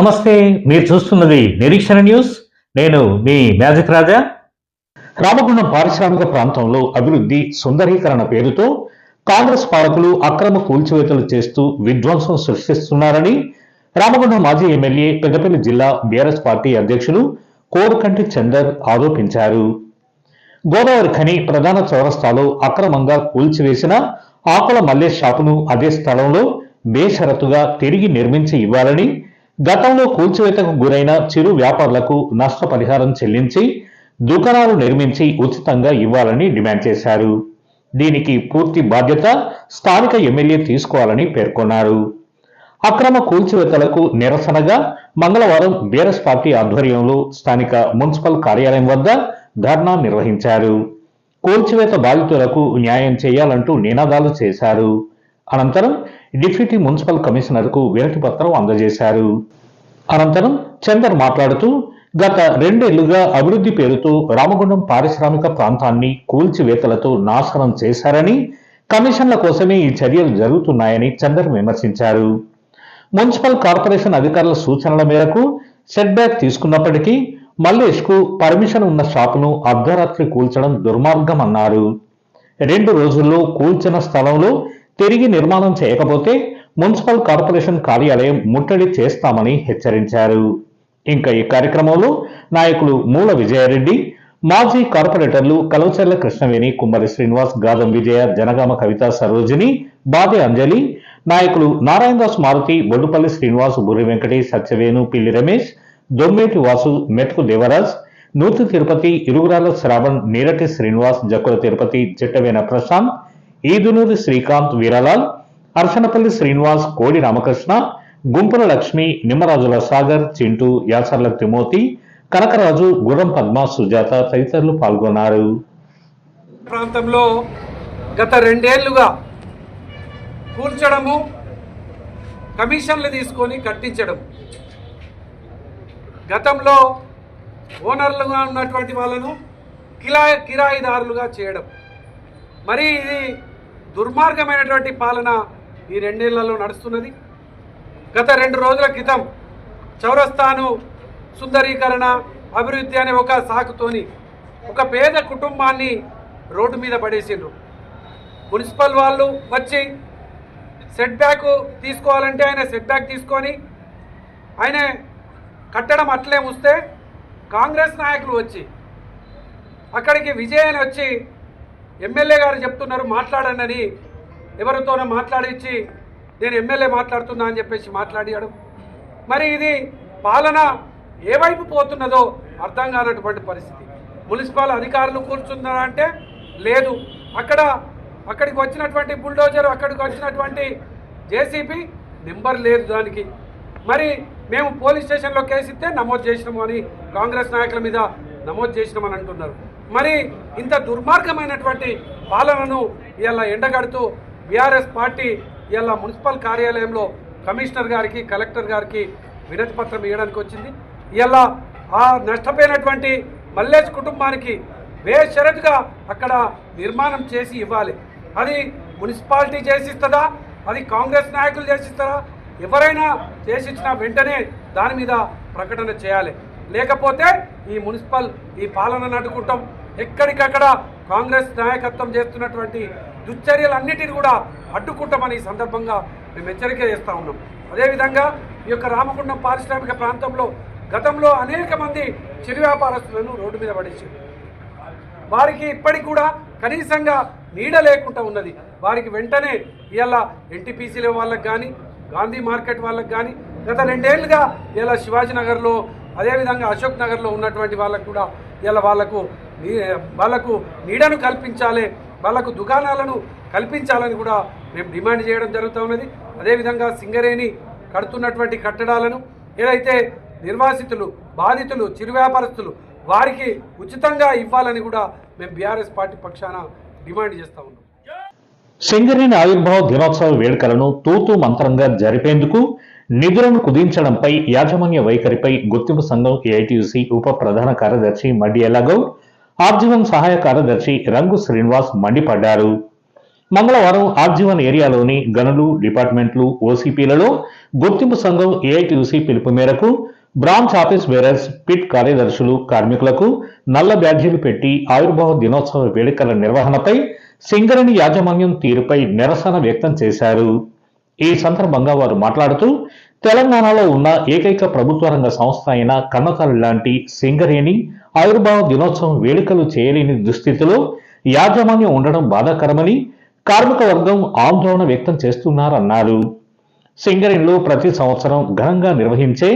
నమస్తే మీరు చూస్తున్నది నిరీక్షణ న్యూస్. నేను మీ మ్యాజిక్ రాజా. రామగుండం పారిశ్రామిక ప్రాంతంలో అభివృద్ధి సుందరీకరణ పేరుతో కాంగ్రెస్ పాలకులు అక్రమ కూల్చివేతలు చేస్తూ విధ్వంసం సృష్టిస్తున్నారని రామగుండం మాజీ ఎమ్మెల్యే పెద్దపల్లి జిల్లా బీఆర్ఎస్ పార్టీ అధ్యక్షులు కోరుకంటి చందర్ ఆరోపించారు. గోదావరి ఖని ప్రధాన చౌరస్తాలో అక్రమంగా కూల్చివేసిన ఆకుల మల్లేష్ షాపును అదే స్థలంలో బేషరతుగా తిరిగి నిర్మించి ఇవ్వాలని గతంలో కూల్చివేతకు గురైన చిరు వ్యాపారులకు నష్టపరిహారం చెల్లించి దుకాణాలు నిర్మించి ఉచితంగా ఇవ్వాలని డిమాండ్ చేశారు. దీనికి పూర్తి బాధ్యత స్థానిక ఎమ్మెల్యే తీసుకోవాలని పేర్కొన్నారు. అక్రమ కూల్చివేతలకు నిరసనగా మంగళవారం బీఆర్ఎస్ పార్టీ ఆధ్వర్యంలో స్థానిక మున్సిపల్ కార్యాలయం వద్ద ధర్నా నిర్వహించారు. కూల్చివేత బాధితులకు న్యాయం చేయాలంటూ నినాదాలు చేశారు. అనంతరం డిప్యూటీ మున్సిపల్ కమిషనర్కు వినతి పత్రం అందజేశారు. అనంతరం చందర్ మాట్లాడుతూ గత రెండేళ్ళుగా అభివృద్ధి పేరుతో రామగుండం పారిశ్రామిక ప్రాంతాన్ని కూల్చివేతలతో నాశనం చేశారని కమిషన్ల కోసమే ఈ చర్యలు జరుగుతున్నాయని చందర్ విమర్శించారు. మున్సిపల్ కార్పొరేషన్ అధికారుల సూచనల మేరకు సెట్ బ్యాక్ తీసుకున్నప్పటికీ మల్లేష్కు పర్మిషన్ ఉన్న షాపును అర్ధరాత్రి కూల్చడం దుర్మార్గం అన్నారు రెండు రోజుల్లో కూల్చిన స్థలంలో తిరిగి నిర్మాణం చేయకపోతే మున్సిపల్ కార్పొరేషన్ కార్యాలయం ముట్టడి చేస్తామని హెచ్చరించారు. ఇంకా ఈ కార్యక్రమంలో నాయకులు మూల విజయారెడ్డి మాజీ కార్పొరేటర్లు కలవచర్ల కృష్ణవేణి కుమ్మరి శ్రీనివాస్ గాదం విజయ జనగామ కవిత సరోజిని బాదే అంజలి నాయకులు నారాయణదాస్ మారుతి బొడ్డుపల్లి శ్రీనివాస్ బుర్రి వెంకటేష్ సత్యవేణు పిల్లి రమేష్ దొమ్మేటి వాసు మెట్కు దేవరాజ్ నూతి తిరుపతి ఇరుగురాల శ్రావణ్ నీరటి శ్రీనివాస్ జక్కుల తిరుపతి చిట్టవేణ ప్రశాంత్ ఈదునూరి శ్రీకాంత్ వీరలాల్ అర్చనపల్లి శ్రీనివాస్ కోడి రామకృష్ణ గుంపుల లక్ష్మి నిమ్మరాజుల సాగర్ చింటూ యాసర్ల తిమోతి కనకరాజు గుర్రం పద్మ సుజాత తదితరులు పాల్గొన్నారు. ప్రాంతంలో గత రెండేళ్ళుగా కూల్చడము కమిషన్లు తీసుకొని కట్టించడం గతంలో ఓనర్లుగా ఉన్నటువంటి వాళ్ళను కిరా కిరాయిదారులుగా చేయడం. మరి ఇది దుర్మార్గమైనటువంటి పాలన ఈ రెండేళ్ళలో నడుస్తున్నది. గత రెండు రోజుల క్రితం చౌరస్తాను సుందరీకరణ అభివృద్ధి అనే ఒక సాకుతోని ఒక పేద కుటుంబాన్ని రోడ్డు మీద పడేసిండ్రు. మున్సిపల్ వాళ్ళు వచ్చి సెట్ బ్యాక్ తీసుకోవాలంటే ఆయన సెట్ బ్యాక్ తీసుకొని ఆయన కట్టడం అట్లే వస్తే కాంగ్రెస్ నాయకులు వచ్చి అక్కడికి విజయ్ అని వచ్చి ఎమ్మెల్యే గారు చెప్తున్నారు మాట్లాడండి అని. ఎవరితోనో మాట్లాడించి నేను ఎమ్మెల్యే మాట్లాడుతున్నా అని చెప్పేసి మాట్లాడాడు మరి ఇది పాలన ఏవైపు పోతున్నదో అర్థం కానటువంటి పరిస్థితి. మున్సిపల్ అధికారులు కూర్చున్నారా అంటే లేదు. అక్కడ అక్కడికి వచ్చినటువంటి బుల్డోజర్ అక్కడికి వచ్చినటువంటి జేసీబీ నెంబర్ లేదు దానికి. మరి మేము పోలీస్ స్టేషన్లో కేసు ఇస్తే నమోదు చేసినాము అని కాంగ్రెస్ నాయకుల మీద నమోదు చేసినామని అంటున్నారు. మరి ఇంత దుర్మార్గమైనటువంటి పాలనను ఇలా ఎండగడుతూ బీఆర్ఎస్ పార్టీ ఇలా మున్సిపల్ కార్యాలయంలో కమిషనర్ గారికి కలెక్టర్ గారికి వినతి పత్రం ఇవ్వడానికి వచ్చింది. ఇలా ఆ నష్టపోయినటువంటి మల్లేష్ కుటుంబానికి బేషరతుగా అక్కడ నిర్మాణం చేసి ఇవ్వాలి. అది మున్సిపాలిటీ చేసిస్తుందా? అది కాంగ్రెస్ నాయకులు చేసిస్తారా? ఎవరైనా చేసిచ్చిన వెంటనే దాని మీద ప్రకటన చేయాలి. లేకపోతే ఈ మున్సిపల్ ఈ పాలన నడుకుంటాం ఎక్కడికక్కడ కాంగ్రెస్ నాయకత్వం చేస్తున్నటువంటి దుశ్చర్యలన్నిటిని కూడా అడ్డుకుంటామని ఈ సందర్భంగా మేము హెచ్చరిక చేస్తూ ఉన్నాం. అదేవిధంగా ఈ యొక్క రామగుండం పారిశ్రామిక ప్రాంతంలో గతంలో అనేక మంది చిరు వ్యాపారస్తులను రోడ్డు మీద పడేసారు వారికి ఇప్పటికి కూడా కనీసంగా నీడ లేకుండా ఉన్నది. వారికి వెంటనే ఇలా ఎన్టీపీసీల వాళ్ళకి కానీ గాంధీ మార్కెట్ వాళ్ళకి కానీ గత రెండేళ్ళుగా ఇలా శివాజీనగర్లో అదేవిధంగా అశోక్ నగర్లో ఉన్నటువంటి వాళ్ళకు కూడా ఇలా వాళ్ళకు వాళ్ళకు వాళ్ళకు నీడను కల్పించాలి వాళ్ళకు దుకాణాలను కల్పించాలని కూడా మేము డిమాండ్ చేయడం జరుగుతూ ఉన్నది. అదేవిధంగా సింగరేణి కడుతున్నటువంటి కట్టడాలను ఏదైతే నిర్వాసితులు బాధితులు చిరు వ్యాపారస్తులు వారికి ఉచితంగా ఇవ్వాలని కూడా మేము బీఆర్ఎస్ పార్టీ పక్షాన డిమాండ్ చేస్తూ ఉన్నాం. సింగరేణి ఆవిర్భావ దినోత్సవ వేడుకలను తూతూ మంత్రంగా జరిపేందుకు నిధులను కుదించడంపై యాజమాన్య వైఖరిపై గుర్తింపు సంఘం ఏఐటీయూసీ ఉప ప్రధాన కార్యదర్శి మడ్డి ఎలాగౌడ్ ఆర్జీవన్ సహాయ కార్యదర్శి రంగు శ్రీనివాస్ మండిపడ్డారు. మంగళవారం ఆర్జీవన్ ఏరియాలోని గనులు డిపార్ట్మెంట్లు ఓసీపీలలో గుర్తింపు సంఘం ఏఐటీయూసీ పిలుపు మేరకు బ్రాంచ్ ఆఫీస్ బేరర్స్ పిట్ కార్యదర్శులు కార్మికులకు నల్ల బ్యాడ్జీలు పెట్టి ఆవిర్భావ దినోత్సవ వేడుకల నిర్వహణపై సింగరేణి యాజమాన్యం తీరుపై నిరసన వ్యక్తం చేశారు. ఈ సందర్భంగా వారు మాట్లాడుతూ తెలంగాణలో ఉన్న ఏకైక ప్రభుత్వ రంగ సంస్థ అయిన కన్నతల్లి లాంటి సింగరేణి ఆవిర్భావ దినోత్సవం వేడుకలు చేయలేని దుస్థితిలో యాజమాన్యం ఉండడం బాధాకరమని కార్మిక వర్గం ఆందోళన వ్యక్తం చేస్తున్నారన్నారు. సింగరేణిలో ప్రతి సంవత్సరం ఘనంగా నిర్వహించే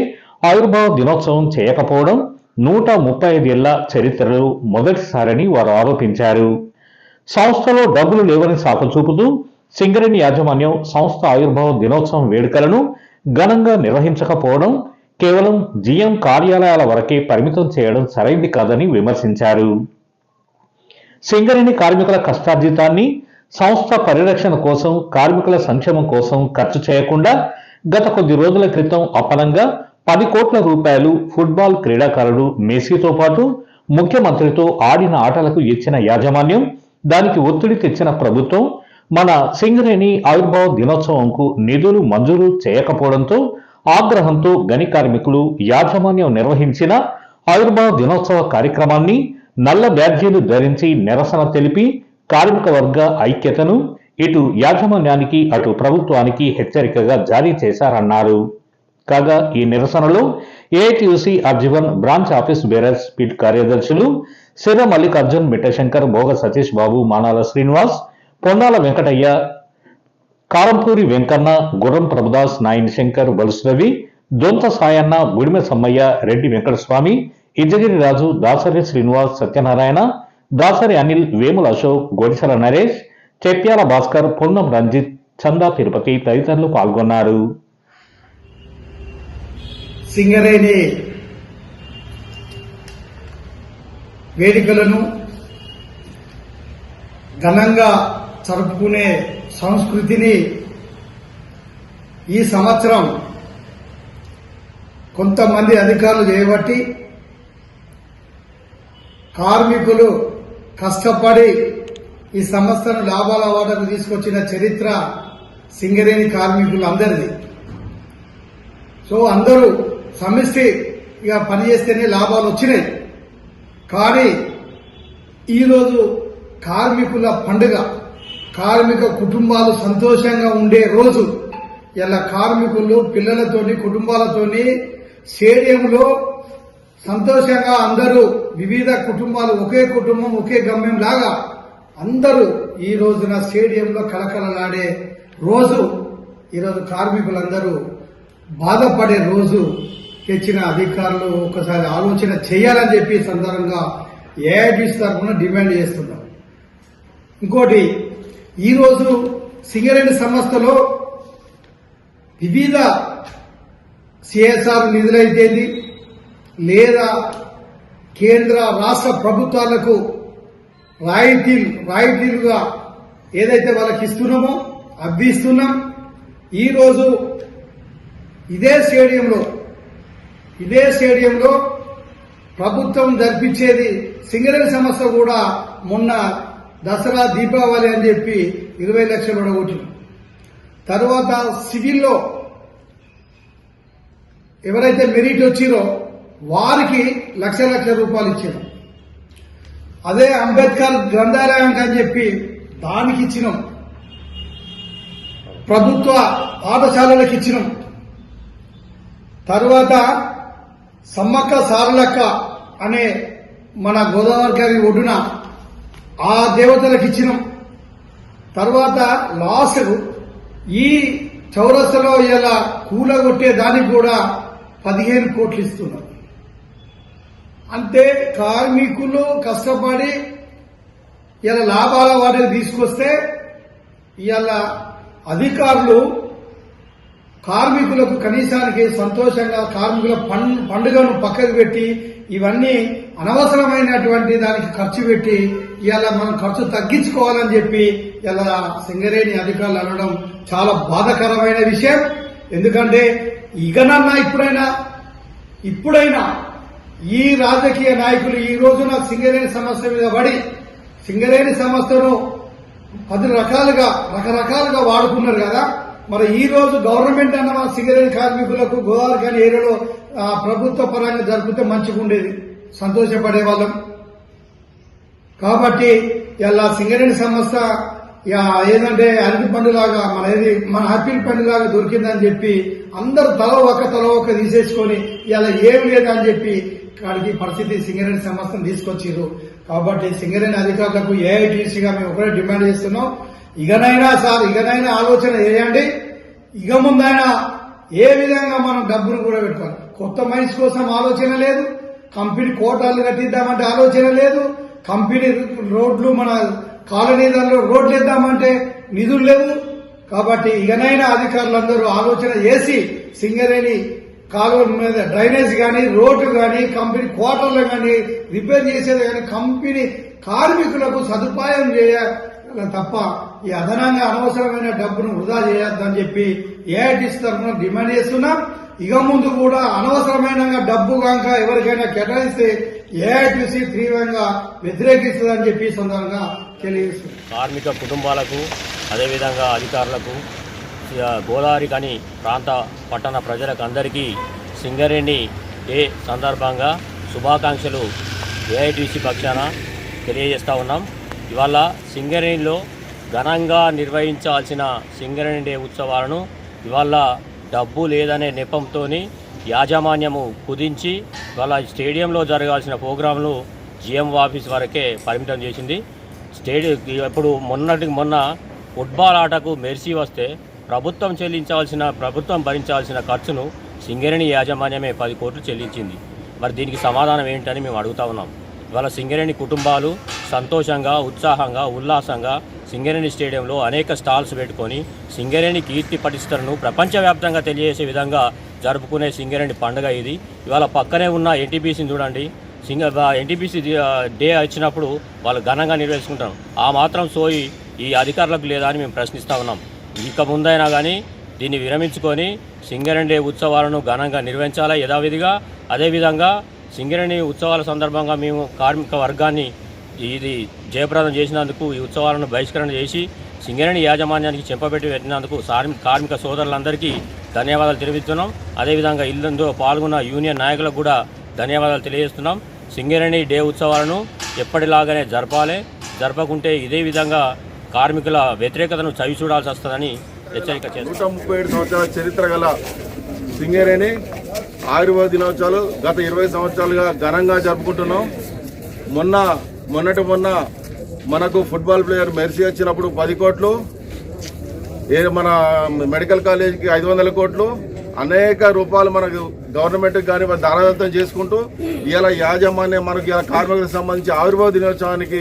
ఆవిర్భావ దినోత్సవం చేయకపోవడం నూట ముప్పై ఐదేళ్ళ చరిత్రలో మొదటిసారని వారు ఆరోపించారు. సంస్థలో డబ్బులు లేవని సాకు చూపుతూ సింగరేణి యాజమాన్యం సంస్థ ఆవిర్భావ దినోత్సవం వేడుకలను ఘనంగా నిర్వహించకపోవడం కేవలం జీఎం కార్యాలయాల వరకే పరిమితం చేయడం సరైంది కాదని విమర్శించారు. సింగరేణి కార్మికుల కష్టార్జితాన్ని సంస్థ పరిరక్షణ కోసం కార్మికుల సంక్షేమం కోసం ఖర్చు చేయకుండా గత కొద్ది రోజుల క్రితం అపనంగా పది కోట్ల రూపాయలు ఫుట్బాల్ క్రీడాకారుడు మెస్సీతో పాటు ముఖ్యమంత్రితో ఆడిన ఆటలకు ఇచ్చిన యాజమాన్యం దానికి ఒత్తిడి తెచ్చిన ప్రభుత్వం మన సింగరేణి ఆవిర్భావ దినోత్సవంకు నిధులు మంజూరు చేయకపోవడంతో ఆగ్రహంతో గని కార్మికులు యాజమాన్యం నిర్వహించిన ఆవిర్భావ దినోత్సవ కార్యక్రమాన్ని నల్ల బ్యాడ్జీలు ధరించి నిరసన తెలిపి కార్మిక వర్గ ఐక్యతను ఇటు యాజమాన్యానికి అటు ప్రభుత్వానికి హెచ్చరికగా జారీ చేశారన్నారు. కాగా ఈ నిరసనలో AITUC RG one branch office bearers speed కార్యదర్శులు సిర మల్లికార్జున్ మిట్టశంకర్ భోగ సతీష్ బాబు మానాల శ్రీనివాస్ పొన్నాల వెంకటయ్య కారంపూరి వెంకన్న గుర్రం ప్రభుదాస్ నాయని శంకర్ బలుసురవి దొంత సాయన్న గుడిమె సమ్మయ్య రెడ్డి వెంకటస్వామి ఇజగిరి రాజు దాసరి శ్రీనివాస్ సత్యనారాయణ దాసరి అనిల్ వేముల అశోక్ గొడిసల నరేష్ చెప్యాల భాస్కర్ పొన్నం రంజిత్ చందా తిరుపతి తదితరులు పాల్గొన్నారు. సింగరేణి వేదికలను ఘనంగా జరుపుకునే సంస్కృతిని ఈ సంవత్సరం కొంతమంది అధికారులు చేయబట్టి కార్మికులు కష్టపడి ఈ సంస్థను లాభాల వాటకు తీసుకొచ్చిన చరిత్ర సింగరేణి కార్మికులు అందరిది. సో అందరూ సమిష్టిగా పనిచేస్తేనే లాభాలు వచ్చినాయి. కానీ ఈరోజు కార్మికుల పండుగ కార్మిక కుటుంబాలు సంతోషంగా ఉండే రోజు ఇలా కార్మికులు పిల్లలతోని కుటుంబాలతోని స్టేడియంలో సంతోషంగా అందరూ వివిధ కుటుంబాలు ఒకే కుటుంబం ఒకే గమ్యం లాగా అందరూ ఈ రోజున స్టేడియంలో కలకలలాడే రోజు ఈరోజు కార్మికులందరూ బాధపడే రోజు తెచ్చిన అధికారులు ఒకసారి ఆలోచన చేయాలని చెప్పి సందర్భంగా ఏఐటీస్ తరఫున డిమాండ్ చేస్తున్నాం. ఇంకోటి ఈరోజు సింగరేణి సంస్థలో వివిధ సిఎస్ఆర్ నిధులైతేంది లేదా కేంద్ర రాష్ట్ర ప్రభుత్వాలకు రాయితీలు రాయితీలుగా ఏదైతే వాళ్ళకి ఇస్తున్నామో అవి ఇస్తున్నాం. ఈరోజు ఇదే స్టేడియంలో ఇదే స్టేడియంలో ప్రభుత్వం జరిపించేది సింగరేణి సంస్థ కూడా మొన్న దసరా దీపావళి అని చెప్పి ఇరవై లక్షలు కొట్టింది తర్వాత సివిల్లో ఎవరైతే మెరిట్ వచ్చిరో వారికి లక్ష లక్ష రూపాయలు ఇచ్చారు. అదే అంబేద్కర్ గ్రంథాలయానికి అని చెప్పి దానికి ఇచ్చినాం. ప్రభుత్వ పాఠశాలలకు ఇచ్చినాం. తరువాత సమ్మక్క సారలక్క అనే మన గోదావరి గారి ఒడ్డున ఆ దేవతలకు ఇచ్చినాం. తర్వాత లాస్ట్ ఈ చౌరస్తలో ఇలా కూలగొట్టే దానికి కూడా పదిహేను కోట్లు ఇస్తున్నారు. అంటే కార్మికులు కష్టపడి ఇలా లాభాల వాటిని తీసుకొస్తే ఇలా అధికారులు కార్మికులకు కనీసానికి సంతోషంగా కార్మికుల పండుగను పక్కకు పెట్టి ఇవన్నీ అనవసరమైనటువంటి దానికి ఖర్చు పెట్టి ఇలా మనం ఖర్చు తగ్గించుకోవాలని చెప్పి ఇలా సింగరేణి అధికారులు అనడం చాలా బాధాకరమైన విషయం. ఎందుకంటే ఇకనన్నా ఇప్పుడైనా ఇప్పుడైనా ఈ రాజకీయ నాయకులు ఈ రోజున సింగరేణి సమస్య మీద పడి సింగరేణి సంస్థను పది రకాలుగా రకరకాలుగా వాడుకున్నారు కదా. మరి ఈ రోజు గవర్నమెంట్ అన్న మన సిగరెట్ కార్మికులకు గోదావరి కానీ ఏరియాలో ఆ, ప్రభుత్వ పరంగా జరిపితే మంచిగా ఉండేది. సంతోషపడే వాళ్ళం. కాబట్టి ఇలా సింగరేణి సంస్థ ఏదంటే అరటి పండులాగా మన ఏది మన హ్యాపీ పండులాగా దొరికిందని చెప్పి అందరూ తల ఒక్క తల ఒక్క తీసేసుకొని ఇలా ఏం లేదని చెప్పి కాడికి పరిస్థితి సింగరేణి సంస్థను తీసుకొచ్చారు కాబట్టి సింగరేణి అధికారులకు ఏఐటీసీగా మేము ఒకటే డిమాండ్ చేస్తున్నాం. ఇకనైనా సార్ ఇకనైనా ఆలోచన చేయండి. ఇక ముందైనా ఏ విధంగా మనం డబ్బును కూడా పెట్టుకోవాలి కొత్త మైన్స్ కోసం ఆలోచన లేదు. కంపెనీ కోటాలు కట్టిద్దామంటే ఆలోచన లేదు. కంపెనీ రోడ్లు మన కాలనీలలో రోడ్లు ఇద్దామంటే నిధులు లేవు. కాబట్టి ఇకనైనా అధికారులందరూ ఆలోచన చేసి సింగరేణి కాలువ మీద డ్రైనేజ్ కానీ రోడ్లు కానీ కంపెనీ క్వార్టర్లు కానీ రిపేర్ చేసేది కానీ కంపెనీ కార్మికులకు సదుపాయం చేయాలి తప్ప ఈ అదనంగా అనవసరమైన డబ్బును వృధా చేయొద్దని చెప్పి ఏఐటీసీ తరఫున డిమాండ్ చేస్తున్నాం. ఇక ముందు కూడా అనవసరమైన డబ్బు కాక ఎవరికైనా కేటాయిస్తే ఏఐటీసీ తీవ్రంగా వ్యతిరేకిస్తుందని చెప్పి సందర్భంగా తెలియజేస్తుంది కార్మిక కుటుంబాలకు అదేవిధంగా అధికారులకు ఇక గోదావరి కానీ ప్రాంత పట్టణ ప్రజలకు అందరికీ సింగరేణి డే సందర్భంగా శుభాకాంక్షలు ఏఐటీసీ పక్షాన తెలియజేస్తా ఉన్నాం. ఇవాళ సింగరేణిలో ఘనంగా నిర్వహించాల్సిన సింగరేణి డే ఉత్సవాలను ఇవాళ డబ్బు లేదనే నెపంతో యాజమాన్యము కుదించి ఇవాళ స్టేడియంలో జరగాల్సిన ప్రోగ్రాంలు జిఎం ఆఫీస్ వరకే పరిమితం చేసింది. స్టేడియం ఇప్పుడు మొన్నటికి మొన్న ఫుట్బాల్ ఆటకు మెర్సీ వస్తే ప్రభుత్వం చెల్లించాల్సిన ప్రభుత్వం భరించాల్సిన ఖర్చును సింగరేణి యాజమాన్యమే పది కోట్లు చెల్లించింది. మరి దీనికి సమాధానం ఏంటని మేము అడుగుతా ఉన్నాం. ఇవాళ సింగరేణి కుటుంబాలు సంతోషంగా ఉత్సాహంగా ఉల్లాసంగా సింగరేణి స్టేడియంలో అనేక స్టాల్స్ పెట్టుకొని సింగరేణి కీర్తి పటిష్టలను ప్రపంచవ్యాప్తంగా తెలియజేసే విధంగా జరుపుకునే సింగరేణి పండుగ ఇది. ఇవాళ పక్కనే ఉన్న ఎన్టీపీసీని చూడండి. సింగ ఎన్టీపీసీ డే వచ్చినప్పుడు వాళ్ళు ఘనంగా నిర్వహించుకుంటాం. ఆ మాత్రం సోయి ఈ అధికారులకు లేదా అని మేము ప్రశ్నిస్తా ఉన్నాం. ఇక ముందైనా కానీ దీన్ని విరమించుకొని సింగరేణి డే ఉత్సవాలను ఘనంగా నిర్వహించాలా యథావిధిగా? అదేవిధంగా సింగరేణి ఉత్సవాల సందర్భంగా మేము కార్మిక వర్గాన్ని ఇది జయప్రదం చేసినందుకు ఈ ఉత్సవాలను బహిష్కరణ చేసి సింగరేణి యాజమాన్యానికి చెంపబెట్టి పెట్టినందుకు కార్మిక సోదరులందరికీ ధన్యవాదాలు తెలియజేస్తున్నాం. అదేవిధంగా ఇల్లందు పాల్గొన్న యూనియన్ నాయకులకు కూడా ధన్యవాదాలు తెలియజేస్తున్నాం. సింగరేణి డే ఉత్సవాలను ఎప్పటిలాగానే జరపాలి. జరపకుంటే ఇదే విధంగా కార్మికుల వ్యతిరేకతను చవి చూడాల్సి వస్తుందని హెచ్చరిక నూట ముప్పై ఏడు సంవత్సరాల చరిత్ర గల సింగరేణి ఆయుర్వేద దినోత్సవాలు గత ఇరవై సంవత్సరాలుగా ఘనంగా జరుపుకుంటున్నాం. మొన్న మొన్నటి మొన్న మనకు ఫుట్బాల్ ప్లేయర్ మెర్సీ వచ్చినప్పుడు పది కోట్లు ఏ మన మెడికల్ కాలేజీకి ఐదు వందల కోట్లు అనేక రూపాయలు మనకు గవర్నమెంట్ కానీ దానదత్తం చేసుకుంటూ ఇలా యాజమాన్యం మనకి ఇలా కార్మికులకు సంబంధించి ఆవిర్భావ దినోత్సవానికి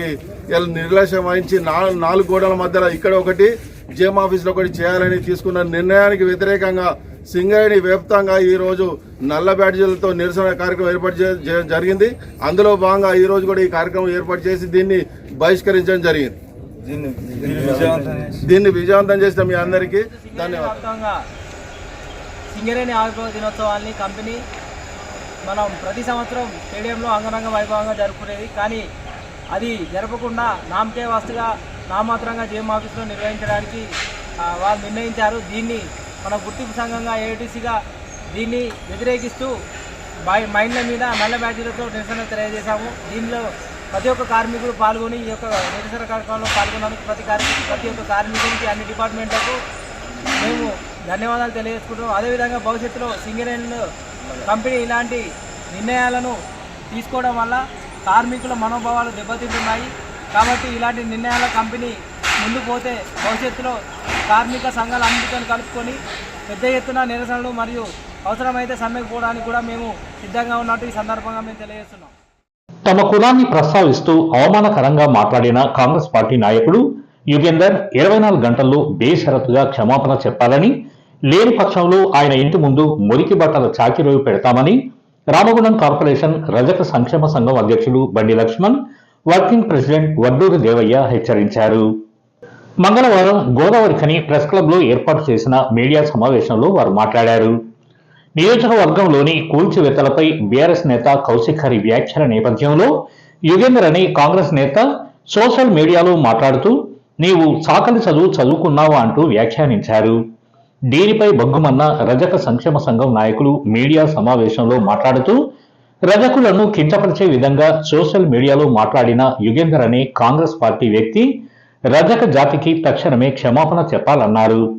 ఇలా నిర్లక్ష్యం వహించి నా- నాలుగు గోడల మధ్యలో ఇక్కడ ఒకటి జేఎం ఆఫీస్లో ఒకటి చేయాలని తీసుకున్న నిర్ణయానికి వ్యతిరేకంగా సింగరేణి వ్యాప్తంగా ఈ రోజు నల్ల బ్యాడ్జీలతో నిరసన కార్యక్రమం ఏర్పాటు చే- జ- జరిగింది. అందులో భాగంగా ఈ రోజు కూడా ఈ కార్యక్రమం ఏర్పాటు చేసి దీన్ని బహిష్కరించడం జరిగింది. దీన్ని విజయవంతం చేసిన మీ అందరికీ ధన్యవాదాలు. వ్యాప్తంగా సింగరేణి ఆవిర్భావ దినోత్సవాన్ని కంపెనీ మనం ప్రతి సంవత్సరం స్టేడియంలో అంగరంగ వైభవంగా జరుపుకునేది. కానీ అది జరపకుండా నామకే వాస్తుగా నామాత్రంగా జేఎం ఆఫీస్లో నిర్వహించడానికి వాళ్ళు నిర్ణయించారు. దీన్ని మన గుర్తింపు సంఘంగా ఏటీసీగా దీన్ని వ్యతిరేకిస్తూ బై- మైండ్ల మీద నల్ల బ్యాడ్జీలతో నిరసన తెలియజేశాము. దీనిలో ప్రతి ఒక్క కార్మికుడు పాల్గొని ఈ యొక్క నిరసన కార్యక్రమంలో పాల్గొన్నందుకు ప్రతి కార్మికుడు ప్రతి ఒక్క కార్మికునికి అన్ని డిపార్ట్మెంట్లకు మేము ధన్యవాదాలు తెలియజేసుకుంటున్నాం. అదేవిధంగా భవిష్యత్తులో సింగరేణి కంపెనీ ఇలాంటి నిర్ణయాలను తీసుకోవడం వల్ల కార్మికుల మనోభావాలు దెబ్బతింటున్నాయి. కాబట్టి ఇలాంటి నిర్ణయాల కంపెనీ ముందు పోతే భవిష్యత్తులో కార్మిక సంఘాల అన్నిటితో కలుపుకొని పెద్ద ఎత్తున నిరసనలు మరియు అవసరమైతే సమ్మెకు పోవడానికి కూడా మేము సిద్ధంగా ఉన్నట్టు ఈ సందర్భంగా మేము తెలియజేస్తున్నాం. తమ కులాన్ని ప్రస్తావిస్తూ అవమానకరంగా మాట్లాడిన కాంగ్రెస్ పార్టీ నాయకుడు యుగేందర్ ఇరవై నాలుగు గంటల్లో బేషరతుగా క్షమాపణ చెప్పాలని లేని పక్షంలో ఆయన ఇంటి ముందు మురికి బట్టల చాకిరోయి పెడతామని రామగుణం కార్పొరేషన్ రజక సంక్షేమ సంఘం అధ్యక్షులు బండి లక్ష్మణ్ వర్కింగ్ ప్రెసిడెంట్ వడ్డూరి దేవయ్య హెచ్చరించారు. మంగళవారం గోదావరి ఖని ప్రెస్ క్లబ్లో ఏర్పాటు చేసిన మీడియా సమావేశంలో వారు మాట్లాడారు. నియోజకవర్గంలోని కూల్చివేతలపై బీఆర్ఎస్ నేత కౌశిక్ హరి వ్యాఖ్యల నేపథ్యంలో యుగేందర్ అనే కాంగ్రెస్ నేత సోషల్ మీడియాలో మాట్లాడుతూ నీవు సాకలి చదువు చదువుకున్నావా అంటూ వ్యాఖ్యానించారు. దీనిపై బొగ్గుమన్న రజక సంక్షేమ సంఘం నాయకులు మీడియా సమావేశంలో మాట్లాడుతూ రజకులను కించపరిచే విధంగా సోషల్ మీడియాలో మాట్లాడిన యుగేందర్ అనే కాంగ్రెస్ పార్టీ వ్యక్తి రజక జాతికి తక్షణమే క్షమాపణ చెప్పాలన్నారు.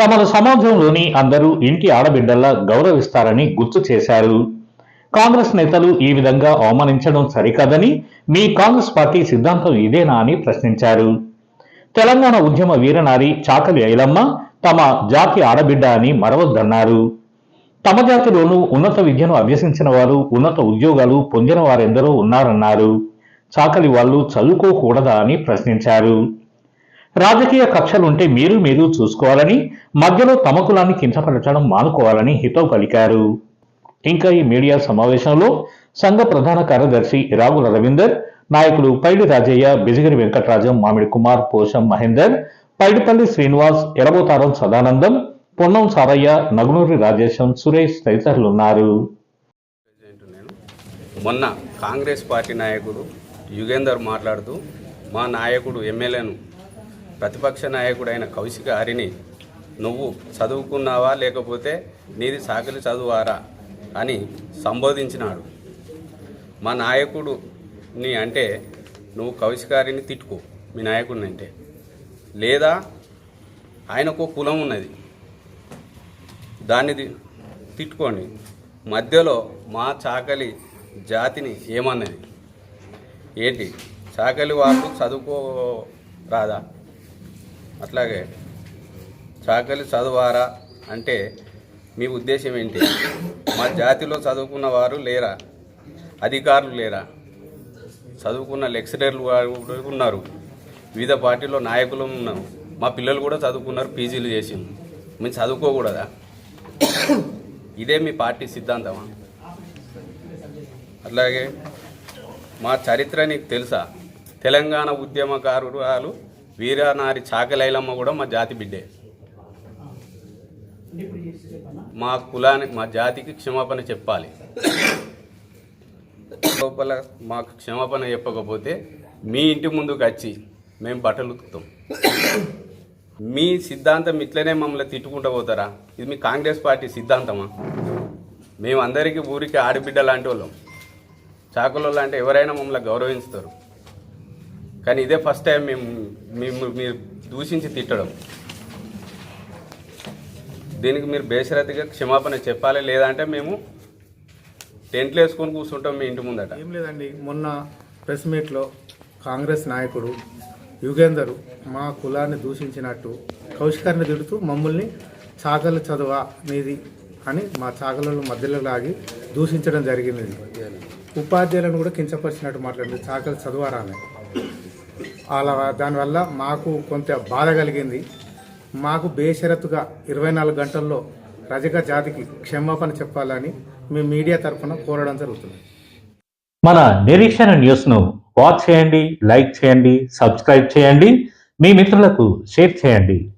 తమను సమాజంలోని అందరూ ఇంటి ఆడబిడ్డల్లా గౌరవిస్తారని గుర్తు చేశారు. కాంగ్రెస్ నేతలు ఈ విధంగా అవమానించడం సరికాదని మీ కాంగ్రెస్ పార్టీ సిద్ధాంతం ఇదేనా అని ప్రశ్నించారు. తెలంగాణ ఉద్యమ వీరనారి చాకలి ఐలమ్మ తమ జాతి ఆడబిడ్డ అని మరవద్దన్నారు. తమ జాతిలోనూ ఉన్నత విద్యను అభ్యసించిన వారు ఉన్నత ఉద్యోగాలు పొందిన వారెందరో ఉన్నారన్నారు. చాకలి వాళ్ళు చదువుకోకూడదా అని ప్రశ్నించారు. రాజకీయ కక్షలుంటే మీరు మీరు చూసుకోవాలని మధ్యలో తమ కులాన్ని కించపరచడం మానుకోవాలని హితవు పలికారు. ఇంకా ఈ మీడియా సమావేశంలో సంఘ ప్రధాన కార్యదర్శి రాగుల రవీందర్ నాయకులు పైడి రాజయ్య బిజిగిరి వెంకటరాజం మామిడి కుమార్ పోషం మహేందర్ పైడిపల్లి శ్రీనివాస్ ఎరబోతారం సదానందం పొన్నం సారయ్య నగునూరి రాజేశం సురేష్ తదితరులున్నారు. మొన్న కాంగ్రెస్ పార్టీ నాయకుడు యుగేందర్ మాట్లాడుతూ మా నాయకుడు ఎమ్మెల్యేను ప్రతిపక్ష నాయకుడైన కౌశిక హరిని నువ్వు చదువుకున్నావా? లేకపోతే నీది సాకలి చదువారా? అని సంబోధించినాడు. మా నాయకుడు నీ అంటే నువ్వు కౌశికారిని తిట్టుకో మీ నాయకుడిని అంటే. లేదా ఆయనకు కులం ఉన్నది దాన్ని తిట్టుకోండి. మధ్యలో మా చాకలి జాతిని ఏమన్నది? ఏంటి? చాకలి వాళ్ళు చదువుకో రాదా? అట్లాగే చాకలి చదువారా అంటే మీ ఉద్దేశం ఏంటి? మా జాతిలో చదువుకున్న వారు లేరా? అధికారులు లేరా? చదువుకున్న లెక్చరర్లు ఉన్నారు. వివిధ పార్టీలో నాయకులు ఉన్నారు. మా పిల్లలు కూడా చదువుకున్నారు పీజీలు చేసింది మేము చదువుకోకూడదా? ఇదే మీ పార్టీ సిద్ధాంతమా? అట్లాగే మా చరిత్ర నీకు తెలుసా? తెలంగాణ ఉద్యమకారురాలు వీరానారి చాకలైలమ్మ కూడా మా జాతి బిడ్డే. మా కులానికి మా జాతికి క్షమాపణ చెప్పాలి. లోపల మాకు క్షమాపణ చెప్పకపోతే మీ ఇంటి ముందుకు వచ్చి మేము బట్టలు ఉతుకుతాం. మీ సిద్ధాంతం ఇట్లనే మమ్మల్ని తిట్టుకుంటూ పోతారా? ఇది మీ కాంగ్రెస్ పార్టీ సిద్ధాంతమా? మేము అందరికీ ఊరికి ఆడబిడ్డ లాంటి వాళ్ళం. చాకులలో అంటే ఎవరైనా మమ్మల్ని గౌరవిస్తారు కానీ ఇదే ఫస్ట్ టైం మేము మేము మీరు దూషించి తిట్టడం. దీనికి మీరు బేషరతిగా క్షమాపణ చెప్పాలి లేదంటే మేము టెంట్లు వేసుకొని కూర్చుంటాం మీ ఇంటి ముందట. ఏం లేదండి మొన్న ప్రెస్ మీట్లో కాంగ్రెస్ నాయకుడు యుగేందరు మా కులాన్ని దూషించినట్టు కౌశికాన్ని తిడుతూ మమ్మల్ని చాకలు చదువా నీది అని మా చాకలలో మధ్యలో లాగి దూషించడం జరిగింది. ఉపాధ్యాయులను కూడా కించపరిచినట్టు మాట్లాడింది. చాకలు చదువారా అలా దానివల్ల మాకు కొంత బాధ కలిగింది. మాకు బేషరతుగా ఇరవై నాలుగు గంటల్లో రజక జాతికి క్షమాపణ చెప్పాలని మేము మీడియా తరఫున కోరడం జరుగుతుంది. మన నిరీక్షణ న్యూస్ను వాచ్ చేయండి లైక్ చేయండి సబ్స్క్రైబ్ చేయండి. మీ మిత్రులకు షేర్ చేయండి.